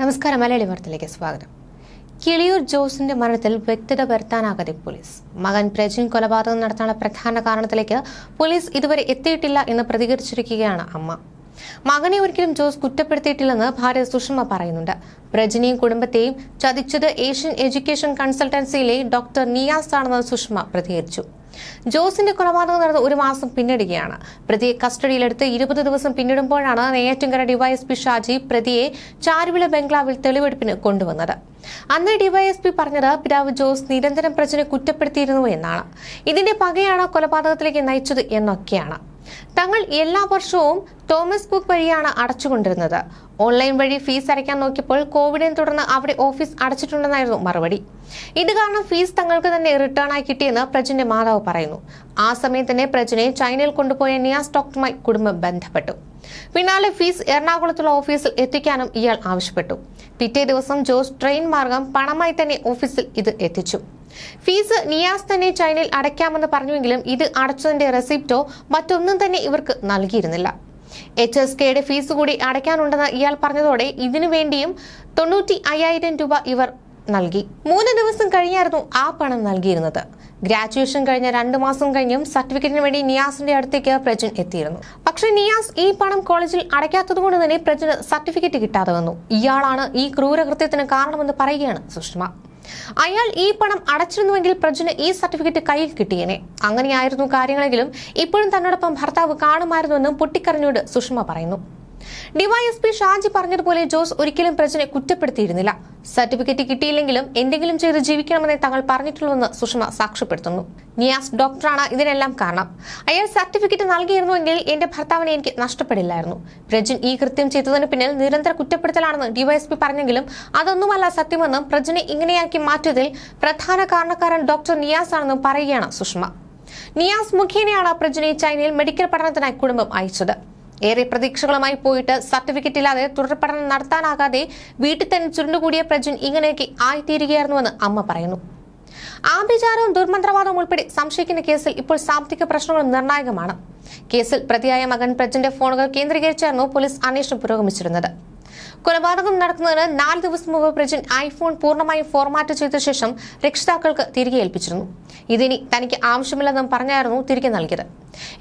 നമസ്കാരം മലയാളി വാർത്തയിലേക്ക് സ്വാഗതം. കിളിയൂർ ജോസിന്റെ മരണത്തിൽ വ്യക്തത വരുത്താനാകാതെ പോലീസ്. മകൻ പ്രജിൻ കൊലപാതകം നടത്താനുള്ള പ്രധാന കാരണത്തിലേക്ക് പോലീസ് ഇതുവരെ എത്തിയിട്ടില്ല എന്ന് പ്രതികരിച്ചിരിക്കുകയാണ് അമ്മ. മകനെ ഒരിക്കലും ജോസ് കുറ്റപ്പെടുത്തിയിട്ടില്ലെന്ന് ഭാര്യ സുഷമ പറയുന്നുണ്ട്. പ്രജിനെയും കുടുംബത്തെയും ചതിച്ചത് ഏഷ്യൻ എഡ്യൂക്കേഷൻ കൺസൾട്ടൻസിയിലെ ഡോക്ടർ നിയാസ് ആണെന്ന് സുഷമ പ്രതികരിച്ചു. ജോസിന്റെ കൊലപാതകം നടന്ന് ഒരു മാസം പിന്നിടുകയാണ്. പ്രതിയെ കസ്റ്റഡിയിലെടുത്ത് ഇരുപത് ദിവസം പിന്നിടുമ്പോഴാണ് നെയ്യാറ്റിങ്കര ഡിവൈഎസ്പി ഷാജി പ്രതിയെ ചാരുവിള ബംഗ്ലാവിൽ തെളിവെടുപ്പിന് കൊണ്ടുവന്നത്. അന്ന് ഡിവൈഎസ്പി പറഞ്ഞത് പിതാവ് ജോസ് നിരന്തരം പ്രജനെ കുറ്റപ്പെടുത്തിയിരുന്നു എന്നാണ്. ഇതിന്റെ പകയാണ് കൊലപാതകത്തിലേക്ക് നയിച്ചത് എന്നൊക്കെയാണ്. തങ്ങൾ എല്ലാ വർഷവും തോമസ് കുക്ക് വഴിയാണ് അടച്ചുകൊണ്ടിരുന്നത്. ഓൺലൈൻ വഴി ഫീസ് അടയ്ക്കാൻ നോക്കിയപ്പോൾ കോവിഡിനെ തുടർന്ന് അവിടെ ഓഫീസ് അടച്ചിട്ടുണ്ടെന്നായിരുന്നു മറുപടി. ഇത് കാരണം ഫീസ് തങ്ങൾക്ക് തന്നെ റിട്ടേൺ ആയി കിട്ടിയെന്ന് പ്രജിന്റെ മാതാവ് പറയുന്നു. ആ സമയത്ത് തന്നെ പ്രജിനെ ചൈനയിൽ കൊണ്ടുപോയ നിയാസ് ഡോക്ടറുമായി കുടുംബം ബന്ധപ്പെട്ടു. പിന്നാലെ ഫീസ് എറണാകുളത്തുള്ള ഓഫീസിൽ എത്തിക്കാനും ഇയാൾ ആവശ്യപ്പെട്ടു. പിറ്റേ ദിവസം ജോസ് ട്രെയിൻ മാർഗം പണമായി തന്നെ ഓഫീസിൽ ഇത് എത്തിച്ചു. ഫീസ് നിയാസ് തന്നെ ചൈനയിൽ അടയ്ക്കാമെന്ന് പറഞ്ഞുവെങ്കിലും ഇത് അടച്ചതിന്റെ റെസിപ്റ്റോ മറ്റൊന്നും തന്നെ ഇവർക്ക് നൽകിയിരുന്നില്ല. എച്ച് എസ് കെയുടെ ഫീസ് കൂടി അടയ്ക്കാനുണ്ടെന്ന് ഇയാൾ പറഞ്ഞതോടെ ഇതിനു വേണ്ടിയും തൊണ്ണൂറ്റി അയ്യായിരം രൂപ ഇവർ നൽകി. മൂന്ന് ദിവസം കഴിഞ്ഞായിരുന്നു ആ പണം നൽകിയിരുന്നത്. ഗ്രാജുവേഷൻ കഴിഞ്ഞ രണ്ടു മാസം കഴിഞ്ഞും സർട്ടിഫിക്കറ്റിന് വേണ്ടി നിയാസിന്റെ അടുത്തേക്ക് പ്രജൻ എത്തിയിരുന്നു. പക്ഷേ നിയാസ് ഈ പണം കോളേജിൽ അടയ്ക്കാത്തതുകൊണ്ട് തന്നെ പ്രജന് സർട്ടിഫിക്കറ്റ് കിട്ടാതെ വന്നു. ഇയാളാണ് ഈ ക്രൂരകൃത്യത്തിന് കാരണമെന്ന് പറയുകയാണ് സുഷമ. അയാൾ ഈ പണം അടച്ചിരുന്നുവെങ്കിൽ പ്രജന് ഈ സർട്ടിഫിക്കറ്റ് കയ്യിൽ കിട്ടിയേനെ. അങ്ങനെയായിരുന്നു കാര്യങ്ങളെങ്കിലും ഇപ്പോഴും തന്നോടൊപ്പം ഭർത്താവ് കാണുമായിരുന്നുവെന്നും പൊട്ടിക്കരഞ്ഞോട് സുഷമ പറയുന്നു. ഡിവൈഎസ്പി ഷാജി പറഞ്ഞതുപോലെ ജോസ് ഒരിക്കലും പ്രജനെ കുറ്റപ്പെടുത്തിയിരുന്നില്ല. സർട്ടിഫിക്കറ്റ് കിട്ടിയില്ലെങ്കിലും എന്തെങ്കിലും ചെയ്ത് ജീവിക്കണമെന്ന് തങ്ങൾ പറഞ്ഞിട്ടുള്ളൂവെന്ന് സുഷമ സാക്ഷ്യപ്പെടുത്തുന്നു. നിയാസ് ഡോക്ടറാണ് ഇതിനെല്ലാം കാരണം. അയാൾ സർട്ടിഫിക്കറ്റ് നൽകിയിരുന്നുവെങ്കിൽ എന്റെ ഭർത്താവിനെ എനിക്ക് നഷ്ടപ്പെടില്ലായിരുന്നു. പ്രജിൻ ഈ കൃത്യം ചെയ്തതിന് പിന്നിൽ നിരന്തര കുറ്റപ്പെടുത്തലാണെന്ന് ഡിവൈഎസ്പി പറഞ്ഞെങ്കിലും അതൊന്നുമല്ല സത്യമെന്നും പ്രജിനെ ഇങ്ങനെയാക്കി മാറ്റിയതിൽ പ്രധാന കാരണക്കാരൻ ഡോക്ടർ നിയാസ് ആണെന്നും പറയുകയാണ് സുഷമ. നിയാസ് മുഖേനയാണ് പ്രജിനെ ചൈനയിൽ മെഡിക്കൽ പഠനത്തിനായി കുടുംബം അയച്ചത്. ഏറെ പ്രതീക്ഷകളുമായി പോയിട്ട് സർട്ടിഫിക്കറ്റ് ഇല്ലാതെ തുടർ പഠനം നടത്താനാകാതെ വീട്ടിൽ തന്നെ ചുരുണ്ടുകൂടിയ പ്രജൻ ഇങ്ങനെയൊക്കെ ആയിത്തീരുകയായിരുന്നുവെന്ന് അമ്മ പറയുന്നു. ആഭിചാരവും ദുർമന്ത്രവാദവും ഉൾപ്പെടെ സംശയിക്കുന്ന കേസിൽ ഇപ്പോൾ സാമ്പത്തിക പ്രശ്നങ്ങൾ നിർണായകമാണ്. കേസിൽ പ്രതിയായ മകൻ പ്രജന്റെ ഫോണുകൾ കേന്ദ്രീകരിച്ചായിരുന്നു പോലീസ് അന്വേഷണം പുരോഗമിച്ചിരുന്നത്. കൊലപാതകം നടക്കുന്നതിന് നാല് ദിവസം മുമ്പ് പ്രജിൻ ഐഫോൺ പൂർണമായും ഫോർമാറ്റ് ചെയ്ത ശേഷം രക്ഷിതാക്കൾക്ക് തിരികെ ഏൽപ്പിച്ചിരുന്നു. ഇതിനി തനിക്ക് ആവശ്യമില്ലെന്നും പറഞ്ഞായിരുന്നു തിരികെ നൽകിയത്.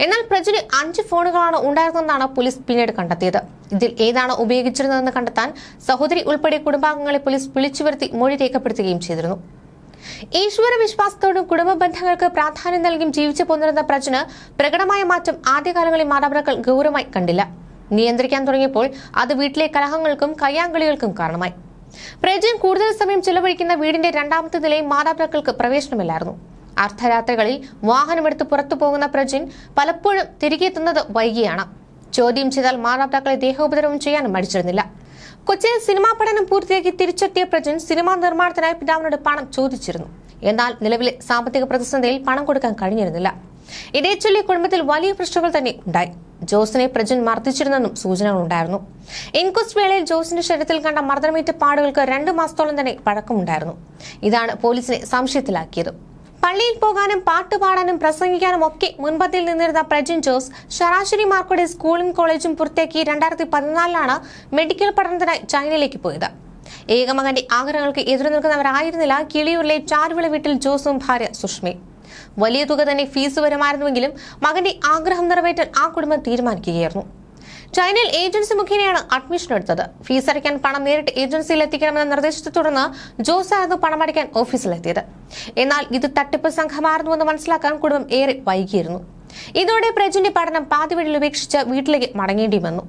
എന്നാൽ പ്രജിന് അഞ്ച് ഫോണുകളാണ് ഉണ്ടായിരുന്നതെന്നാണ് പോലീസ് പിന്നീട് കണ്ടെത്തിയത്. ഇതിൽ ഏതാണ് ഉപയോഗിച്ചിരുന്നതെന്ന് കണ്ടെത്താൻ സഹോദരി ഉൾപ്പെടെ കുടുംബാംഗങ്ങളെ പോലീസ് വിളിച്ചു വരുത്തി മൊഴി രേഖപ്പെടുത്തുകയും ചെയ്തിരുന്നു. ഈശ്വര വിശ്വാസത്തോടും കുടുംബ ബന്ധങ്ങൾക്ക് പ്രാധാന്യം നൽകിയും ജീവിച്ചു പോന്നിരുന്ന പ്രജന് പ്രകടമായ മാറ്റം ആദ്യകാലങ്ങളിൽ മാതാപിതാക്കൾ ഗൗരവമായി കണ്ടില്ല. നിയന്ത്രിക്കാൻ തുടങ്ങിയപ്പോൾ അത് വീട്ടിലെ കലഹങ്ങൾക്കും കയ്യാങ്കളികൾക്കും കാരണമായി. പ്രജൻ കൂടുതൽ സമയം ചിലവഴിക്കുന്ന വീടിന്റെ രണ്ടാമത്തെ നിലയിൽ മാതാപിതാക്കൾക്ക് പ്രവേശനമില്ലായിരുന്നു. അർദ്ധരാത്രികളിൽ വാഹനമെടുത്ത് പുറത്തു പോകുന്ന പ്രജിൻ പലപ്പോഴും തിരികെ എത്തുന്നത് വൈകിയാണ്. ചോദ്യം ചെയ്താൽ മാതാപിതാക്കളെ ദേഹോപദ്രവം ചെയ്യാനും മടിച്ചിരുന്നില്ല. കൊച്ചിയിൽ സിനിമാ പഠനം പൂർത്തിയാക്കി തിരിച്ചെത്തിയ പ്രജിൻ സിനിമാ നിർമ്മാണത്തിനായി പിതാവിനോട് പണം ചോദിച്ചിരുന്നു. എന്നാൽ നിലവിലെ സാമ്പത്തിക പ്രതിസന്ധിയിൽ പണം കൊടുക്കാൻ കഴിഞ്ഞിരുന്നില്ല. ഇതേ ചൊല്ലി കുടുംബത്തിൽ വലിയ പ്രശ്നങ്ങൾ തന്നെ ഉണ്ടായി. ജോസിനെ പ്രജൻ മർദ്ദിച്ചിരുന്നെന്നും സൂചനകളുണ്ടായിരുന്നു ഇൻക്വസ്റ്റ് വേളയിൽ ജോസിന്റെ ശരീരത്തിൽ കണ്ട മർദ്ദനമേറ്റ പാടുകൾക്ക് രണ്ട് മാസത്തോളം തന്നെ പഴക്കമുണ്ടായിരുന്നു. ഇതാണ് പോലീസിനെ സംശയത്തിലാക്കിയത്. പള്ളിയിൽ പോകാനും പാട്ടുപാടാനും പ്രസംഗിക്കാനും ഒക്കെ മുൻപത്തിൽ നിന്നിരുന്ന പ്രജിൻ ജോസ് ശരാശരി മാർക്കോടെ സ്കൂളും കോളേജും പൂർത്തിയാക്കി രണ്ടായിരത്തി പതിനാലിലാണ് മെഡിക്കൽ പഠനത്തിനായി ചൈനയിലേക്ക് പോയത്. ഏകമകന്റെ ആഗ്രഹങ്ങൾക്ക് എതിർ നിൽക്കുന്നവരായിരുന്നില്ല. കിളിയൂരിലെ ചാരുവിള വീട്ടിൽ ജോസും ഭാര്യ സുഷ്മയും. വലിയ തുക തന്നെ ഫീസ് വരുമായിരുന്നുവെങ്കിലും മകന്റെ ആഗ്രഹം നിറവേറ്റാൻ ആ കുടുംബം തീരുമാനിക്കുകയായിരുന്നു. ചൈനയിൽ ഏജൻസി മുഖേനയാണ് അഡ്മിഷൻ എടുത്തത്. ഫീസ് അടയ്ക്കാൻ പണം നേരിട്ട് ഏജൻസിയിൽ എത്തിക്കണമെന്ന നിർദ്ദേശത്തെ തുടർന്ന് ജോസ് ആയിരുന്നു പണമടയ്ക്കാൻ ഓഫീസിലെത്തിയത് എന്നാൽ ഇത് തട്ടിപ്പ് സംഘമായിരുന്നുവെന്ന് മനസ്സിലാക്കാൻ കുടുംബം ഏറെ വൈകിയിരുന്നു. ഇതോടെ പ്രജിന്റെ പഠനം പാതിവഴിയിൽ ഉപേക്ഷിച്ച് വീട്ടിലേക്ക് മടങ്ങേണ്ടി വന്നു.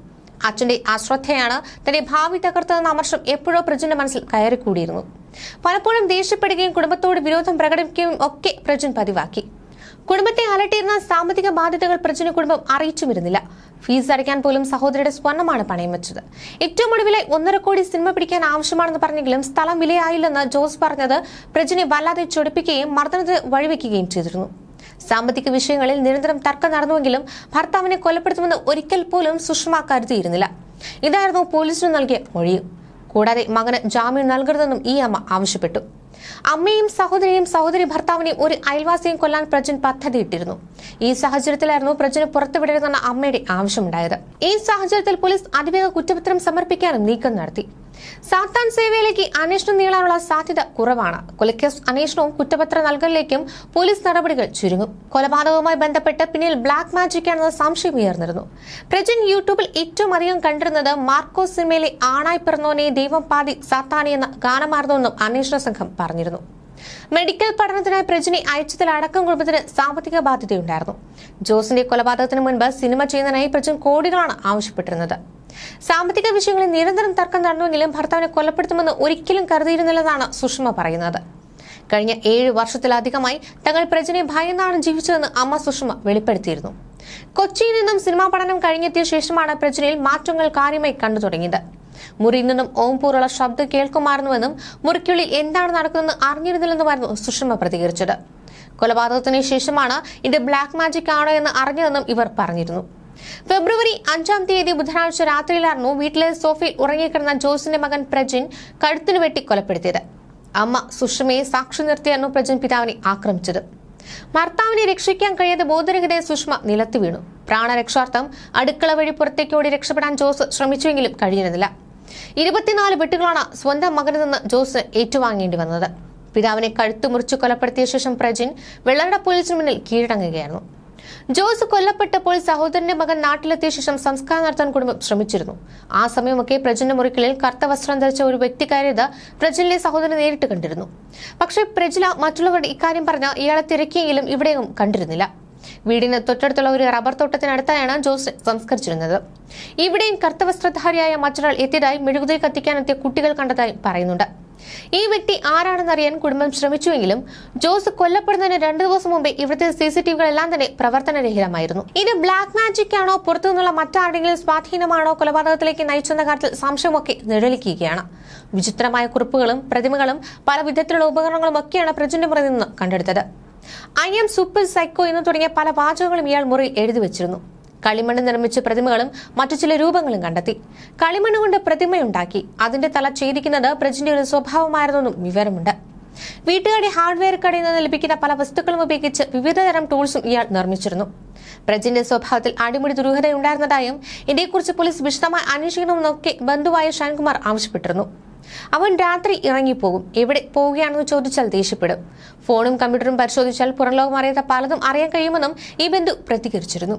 അച്ഛന്റെ അശ്രദ്ധയാണ് തന്റെ ഭാവി തകർത്തതെന്ന അമർഷം എപ്പോഴോ പ്രജുന്റെ മനസ്സിൽ കയറിക്കൂടിയിരുന്നു. പലപ്പോഴും ദേഷ്യപ്പെടുകയും കുടുംബത്തോട് വിരോധം പ്രകടിപ്പിക്കുകയും ഒക്കെ പ്രജുൻ പതിവാക്കി. കുടുംബത്തെ അലട്ടിയിരുന്ന സാമ്പത്തിക ബാധ്യതകൾ പ്രജന കുടുംബം അറിയിച്ചുമിരുന്നില്ല. ഫീസ് അടയ്ക്കാൻ പോലും സഹോദരിയുടെ സ്വർണമാണ് പണയം വെച്ചത്. ഏറ്റവും ഒടുവിലെ ഒന്നര കോടി സിനിമ പിടിക്കാൻ ആവശ്യമാണെന്ന് പറഞ്ഞെങ്കിലും സ്ഥലം വിലയായില്ലെന്ന് ജോസ് പറഞ്ഞത് പ്രജനെ വല്ലാതെ ചൊടിപ്പിക്കുകയും മർദ്ദനത്തിന് വഴിവെക്കുകയും ചെയ്തിരുന്നു. സാമ്പത്തിക വിഷയങ്ങളിൽ നിരന്തരം തർക്കം നടന്നുവെങ്കിലും ഭർത്താവിനെ കൊലപ്പെടുത്തുമെന്ന് ഒരിക്കൽ പോലും സുഷമ കരുതിയിരുന്നില്ല. ഇതായിരുന്നു പോലീസിന് നൽകിയ മൊഴിയും. കൂടാതെ മകന് ജാമ്യം നൽകരുതെന്നും ഈ അമ്മ ആവശ്യപ്പെട്ടു. അമ്മയും സഹോദരിയും സഹോദരി ഭർത്താവിനെയും ഒരു അയൽവാസിയും കൊല്ലാൻ പ്രജൻ പദ്ധതിയിട്ടിരുന്നു. ഈ സാഹചര്യത്തിലായിരുന്നു പ്രജന് പുറത്തുവിടരുതെന്ന അമ്മയുടെ ആവശ്യമുണ്ടായത്. ഈ സാഹചര്യത്തിൽ പോലീസ് അതിവേഗ കുറ്റപത്രം സമർപ്പിക്കാനും നീക്കം നടത്തി. സാത്താൻ സേവയിലേക്ക് അന്വേഷണം നീളാനുള്ള സാധ്യത കുറവാണ്. കൊലക്കേസ് അന്വേഷണവും കുറ്റപത്ര നൽകലിലേക്കും പോലീസ് നടപടികൾ ചുരുങ്ങും. കൊലപാതകവുമായി ബന്ധപ്പെട്ട് പിന്നിൽ ബ്ലാക്ക് മാജിക് ആണെന്ന സംശയം ഉയർന്നിരുന്നു. പ്രജൻ യൂട്യൂബിൽ ഏറ്റവും അധികം കണ്ടിരുന്നത് മാർക്കോ സിനിമയിലെ ആണായി പിറന്നോനെ ദൈവം പാതി സാത്താനി എന്ന ഗാനമാർന്നുവെന്നും അന്വേഷണ സംഘം പറഞ്ഞിരുന്നു. മെഡിക്കൽ പഠനത്തിനായി പ്രജിനെ അയച്ചതിൽ അടക്കം കുടുംബത്തിന് സാമ്പത്തിക ബാധ്യതയുണ്ടായിരുന്നു. ജോസിന്റെ കൊലപാതകത്തിന് മുൻപ് സിനിമ ചെയ്യുന്നതിനായി പ്രജിൻ കോടികളാണ് ആവശ്യപ്പെട്ടിരുന്നത്. സാമ്പത്തിക വിഷയങ്ങളിൽ നിരന്തരം തർക്കം നടന്നുവെങ്കിലും ഭർത്താവിനെ കൊലപ്പെടുത്തുമെന്ന് ഒരിക്കലും കരുതിയിരുന്നില്ലെന്നാണ് സുഷമ പറയുന്നത്. കഴിഞ്ഞ ഏഴ് വർഷത്തിലധികമായി തങ്ങൾ പ്രജനെ ഭയന്നാണ് ജീവിച്ചതെന്ന് അമ്മ സുഷമ വെളിപ്പെടുത്തിയിരുന്നു. കൊച്ചിയിൽ നിന്നും സിനിമാ പഠനം കഴിഞ്ഞെത്തിയ ശേഷമാണ് പ്രജനയിൽ മാറ്റങ്ങൾ കാര്യമായി കണ്ടു തുടങ്ങിയത്. മുറിയിൽ നിന്നും ഓംപൂറുള്ള ശബ്ദം കേൾക്കുമായിരുന്നുവെന്നും മുറിക്കുള്ളിൽ എന്താണ് നടക്കുന്നതെന്ന് അറിഞ്ഞിരുന്നില്ലെന്നുമായിരുന്നു സുഷമ പ്രതികരിച്ചത്. കൊലപാതകത്തിന് ശേഷമാണ് ഇത് ബ്ലാക്ക് മാജിക് ആണോ എന്ന് അറിഞ്ഞതെന്നും ഇവർ പറഞ്ഞിരുന്നു. ഫെബ്രുവരി അഞ്ചാം തീയതി ബുധനാഴ്ച രാത്രിയിലായിരുന്നു വീട്ടിലെ സോഫയിൽ ഉറങ്ങിക്കിടന്ന ജോസിന്റെ മകൻ പ്രജിൻ കഴുത്തിന് വെട്ടി കൊലപ്പെടുത്തിയത്. അമ്മ സുഷമയെ സാക്ഷി നിർത്തിയായിരുന്നു പ്രജിൻ പിതാവിനെ ആക്രമിച്ചത്. ഭർത്താവിനെ രക്ഷിക്കാൻ കഴിയാതെ ബോധരഹിതയെ സുഷമ നിലത്തു വീണു. പ്രാണരക്ഷാർത്ഥം അടുക്കള വഴി പുറത്തേക്കോടി രക്ഷപ്പെടാൻ ജോസ് ശ്രമിച്ചുവെങ്കിലും കഴിയുന്നില്ല ഇരുപത്തിനാല് വെട്ടുകളാണ് സ്വന്തം മകനിൽ നിന്ന് ജോസ് ഏറ്റുവാങ്ങേണ്ടി വന്നത്. പിതാവിനെ കഴുത്തു മുറിച്ച് കൊലപ്പെടുത്തിയ ശേഷം പ്രജിൻ വെള്ളറട പോലീസിന് മുന്നിൽ കീഴടങ്ങുകയായിരുന്നു. ജോസ് കൊല്ലപ്പെട്ടപ്പോൾ സഹോദരന്റെ മകൻ നാട്ടിലെത്തിയ ശേഷം സംസ്കാരം നടത്താൻ കുടുംബം ശ്രമിച്ചിരുന്നു. ആ സമയമൊക്കെ പ്രജന്റെ മുറികളിൽ കറുത്ത വസ്ത്രം ധരിച്ച ഒരു വ്യക്തി കയറിയത് പ്രജലിനെ സഹോദരൻ നേരിട്ട് കണ്ടിരുന്നു. പക്ഷേ പ്രജില മറ്റുള്ളവരുടെ ഇക്കാര്യം പറഞ്ഞ ഇയാളെ തിരക്കിയെങ്കിലും ഇവിടെയും കണ്ടിരുന്നില്ല. വീടിന് തൊട്ടടുത്തുള്ള ഒരു റബ്ബർ തോട്ടത്തിനടുത്തായാണ് ജോസ് സംസ്കരിച്ചിരുന്നത്. ഇവിടെയും കറുത്ത വസ്ത്രധാരിയായ മറ്റൊരാൾ എത്തിയതായി മെഴുകുതിരി കത്തിക്കാനെത്തിയ കുട്ടികൾ കണ്ടതായി പറയുന്നുണ്ട്. ഈ വ്യക്തി ആരാണെന്നറിയാൻ കുടുംബം ശ്രമിച്ചുവെങ്കിലും ജോസ് കൊല്ലപ്പെടുന്നതിന് രണ്ടു ദിവസം മുമ്പേ ഇവിടുത്തെ സി സി ടിവികളെല്ലാം തന്നെ പ്രവർത്തനരഹിതമായിരുന്നു. ഇത് ബ്ലാക്ക് മാജിക് ആണോ? പുറത്തുനിന്നുള്ള മറ്റാരുടെങ്കിലും സ്വാധീനമാണോ? കൊലപാതകത്തിലേക്ക് നയിച്ചെന്ന കാര്യത്തിൽ സംശയമൊക്കെ നിഴലിക്കുകയാണ്. വിചിത്രമായ കുറിപ്പുകളും പ്രതിമകളും പല വിധത്തിലുള്ള ഉപകരണങ്ങളും ഒക്കെയാണ് പ്രജന്റെ മുറിയിൽ നിന്ന് കണ്ടെടുത്തത്. ഐ എം സൂപ്പർ സൈക്കോ എന്ന് തുടങ്ങിയ പല വാചകങ്ങളും ഇയാൾ മുറിയിൽ എഴുതി വെച്ചിരുന്നു. കളിമണ്ണ് നിർമ്മിച്ച പ്രതിമകളും മറ്റു ചില രൂപങ്ങളും കണ്ടെത്തി. കളിമണ്ണ് കൊണ്ട് പ്രതിമയുണ്ടാക്കി. അതിന്റെ തല ഛേദിക്കുന്നത് പ്രജിന്റെ ഒരു സ്വഭാവമായിരുന്നെന്നും വിവരമുണ്ട്. വീട്ടുകാരി ഹാർഡ്വെയർ കടയിൽ നിന്ന് ലഭിക്കുന്ന പല വസ്തുക്കളും ഉപയോഗിച്ച് വിവിധതരം ടൂൾസും ഇയാൾ നിർമ്മിച്ചിരുന്നു. പ്രജിന്റെ സ്വഭാവത്തിൽ അടിമുടി ദുരൂഹതയുണ്ടായിരുന്നതായും ഇതേക്കുറിച്ച് പോലീസ് വിശദമായി അന്വേഷിക്കണമെന്നൊക്കെ ബന്ധുവായ ഷാൻകുമാർ ആവശ്യപ്പെട്ടിരുന്നു. അവൻ രാത്രി ഇറങ്ങിപ്പോകും. എവിടെ പോവുകയാണെന്ന് ചോദിച്ചാൽ ദേഷ്യപ്പെടും. ഫോണും കമ്പ്യൂട്ടറും പരിശോധിച്ചാൽ പുറംലോകം അറിയാത്ത പലതും അറിയാൻ കഴിയുമെന്നും ഈ ബന്ധു പ്രതികരിച്ചിരുന്നു.